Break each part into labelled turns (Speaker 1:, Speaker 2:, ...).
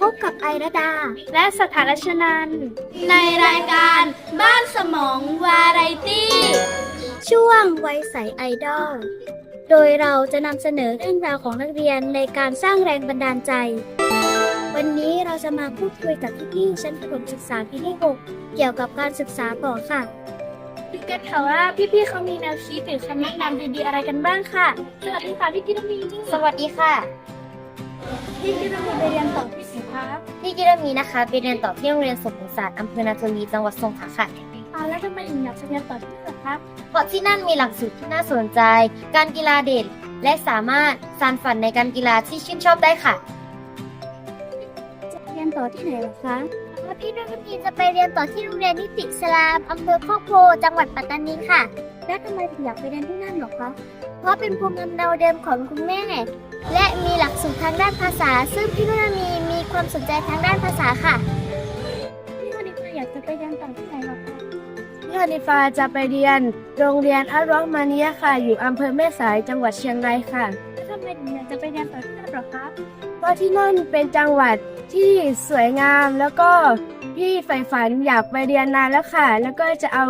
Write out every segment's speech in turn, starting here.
Speaker 1: พบกับไอระดา
Speaker 2: และสถานชนัน
Speaker 1: ในรายการบ้านสมองวาไรตี้ ช่วงวัยใสไอดอล โดยเราจะนำเสนอเรื่องราวของนักเรียนในการสร้างแรงบันดาลใจ วันนี้เราจะมาพูดคุยกับพี่ๆชั้นประถมศึกษาปีที่ 6 เกี่ยวกับการศึกษาต่อค่ะ
Speaker 2: พี่เกดค่ะว่าพี่ๆเขามีแนวคิดหรือคำแนะนำดีๆอะไรกันบ้างค่ะ สวัสดีค่ะพี่กิตมี
Speaker 3: สวัสดีค่ะ
Speaker 2: พี่กิตมีไปเรียนต่อที่สิครับ
Speaker 3: พี่กิรมีนะคะไปเรียนต่อที่โรงเรียนสมศาสตร์อำเภอนาทวีจังหวัดสงขลาค่ะ
Speaker 2: อ่าแล้วทำไมถึงอยากจะเรียนต่อที่นี่ครับ
Speaker 3: เพราะที่นั่นมีหลักสูตรที่น่าสนใจ การกีฬาเด่นและสามารถสานฝันในการกีฬาที่ชื่นชอบได้ค่ะ
Speaker 1: จะเรียนต่อที่ไหนหรอคะพี่นุ่นพีจะไปเรียนต่อที่โรงเรียนนิติสลามอำเภอโคกโพจังหวัดปัตตานีค่ะ แล้วทำไมถึงอยากไปเรียนที่นั่นหรอคะ เพราะเป็นภูมิลำเนาเดิมของคุณแม่ และมีหลักสูตรทางด้านภาษา ซึ่งพี่นุ่นมีมีความสนใจทางด้านภาษาค่ะ
Speaker 2: พี่วันนี้อยากจะไปเรียนต่อที่ไหนหรอคะ
Speaker 4: พี่ฮานิฟาจะไปเรียน โรงเรียนอัลรอฮ์มานียะค่ะ อยู่อำเภอแม่สายจังหวัดเชียงรายค่ะ
Speaker 2: แล้วทำไมถึงอยากจะไปเรียนต่อที่นั่นหรอครับ
Speaker 4: เพราะที่นั่นเป็นจังหวัดที่สวยงามแล้วก็พี่ใฝ่ฝันอยากไปเรียนนานแล้วค่ะ แล้วก็จะเอา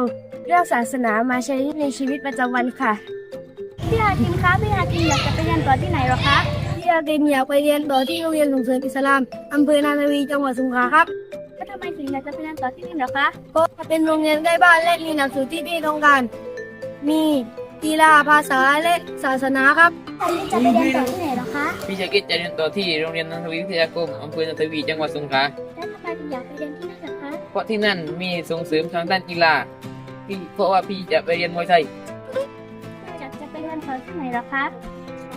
Speaker 4: เรื่องศาสนามาใช้ในชีวิตประจำวันค่ะ
Speaker 2: พี่อาคินคะพี่อาคินอยากจะไปเรียนต่อที่ไหนหรอคะ
Speaker 4: พี่อาเกนอยากไปเรียนต่อที่โรงเรียนส่งเสริมอิสลามอำเภอนาทวีจังหวัดสงขลาครับ
Speaker 2: แล้วทำไมถึงอยากจะไปเรียนต่อที่นี่หรอคะ
Speaker 4: เพราะเป็นโรงเรียนใกล้บ้านและมีหนักสูตรที่พี่ต้องการ มีกีฬาภาษาและศาสนาครับ
Speaker 1: อันนี้จะไปเรียนต่อที่ไหนหรอคะ
Speaker 5: พี่ชากิจจะเรียนต่อที่โรงเรียนนันทวีวิทยาคมอำเภอนันทวีจังหวัดสงขลา
Speaker 1: แล้วทำไมถึงอยากไปเรียนที่นั่นหรอคะ
Speaker 5: เพราะที่นั่นมีส่งเสริมทางด้านกีฬาพี่เพราะว่าพี่จะไปเรียนมวยไทย
Speaker 2: อยากจะไปเรียนต่อที่ไหนหรอคะ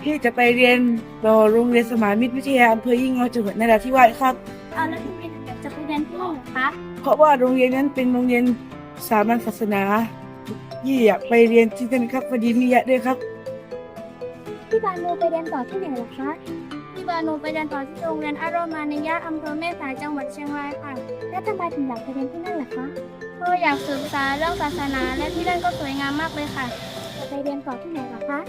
Speaker 6: พี่จะไปเรียนต่อโรงเรียนสมานมิตรวิทยาอำเภอยิ่งยอจังหวัดนราธิวาสครับ
Speaker 2: เอาแล้วทำไมถึงอยากจะไปเรียนที่นั่นหรอคะ
Speaker 6: เพราะว่าโรงเรียนนั้นเป็นโรงเรียนสามัญศาสนายี่อยากไปเรียนที่นั่นครับพอดีมีญาติด้วยครับ
Speaker 1: พี่บานูไปเรียนต่อที่ไหนหรอคะ
Speaker 2: พี่บานูไปเรียนต่อที่โรงเรียนอารมานิยะอำเภอแม่สายจังหวัดเชียงรายค่ะ
Speaker 1: แล้วทำไมถึงอยากไปเรียนที่นั่นล่ะคะ
Speaker 2: เพราะอยากศึกษาเรื่องศาสนาและที่นั่นก็สวยงามมากเลยค่ะ
Speaker 1: จะไปเรียนต่อที่ไหนหรอคะ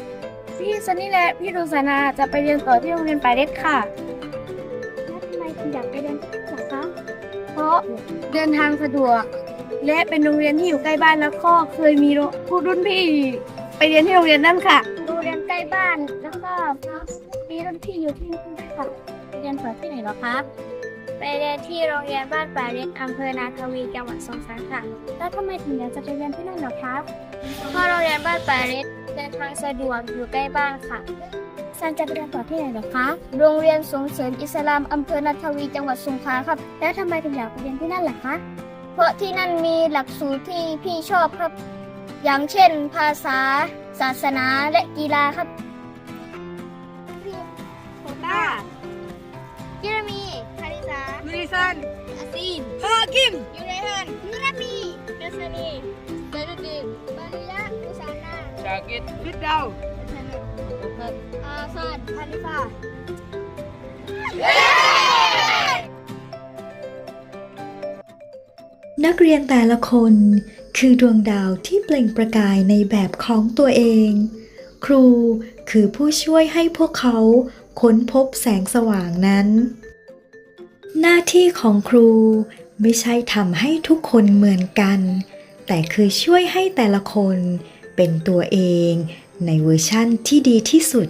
Speaker 4: พี่ซันนี่และพี่ดูสานาจะไปเรียนต่อที่โรงเรียนปลายเล็ดค่ะ
Speaker 1: แล้วทำไมถึงอยากไปเรียนที่นั่นล่ะคะ
Speaker 4: เพราะเดินทางสะดวก และเป็นโรงเรียนที่อยู่ใกล้บ้านแล้วก็เคยมีผู้รุ่นพี่ไปเรียนที่โรงเรียนนั่นค่ะ
Speaker 1: ดูเรียนใกล้บ้านแล้วก็มีรุ่นพี่อยู่ที่นั่นด้วยค่ะ
Speaker 2: ไปเรียนต่อที่ไหนหรอคะ
Speaker 1: ไปเรียนที่โรงเรียนบ้านป่าเล็กอำเภอนาทวีจังหวัดสงขลาค่ะ
Speaker 2: แล้วทำไมถึงอยากจะไปเรียนที่นั่นหรอคะ
Speaker 1: เพราะโรงเรียนบ้านป่าเล็กเดินทางสะดวกอยู่ใกล้บ้านค่ะซันจะไปเรียนต่อที่ไหนหรอคะ โรงเรียนส่งเสริมอิสลามอำเภอนาทวีจังหวัดสงขลาครับ แล้วทำไมถึงอยากไปเรียนที่นั่นล่ะคะ เพราะที่นั่นมีหลักสูตรที่พี่ชอบครับ อย่างเช่น ภาษา ศาสนาและกีฬาครับ
Speaker 4: ลิดดาว
Speaker 1: อาซันคาลิฟา
Speaker 7: นักเรียนแต่ละคนคือดวงดาวที่เปล่งประกายในแบบของตัวเอง ครูคือผู้ช่วยให้พวกเขาค้นพบแสงสว่างนั้น หน้าที่ของครูไม่ใช่ทำให้ทุกคนเหมือนกัน แต่คือช่วยให้แต่ละคนเป็นตัวเองในเวอร์ชั่นที่ดีที่สุด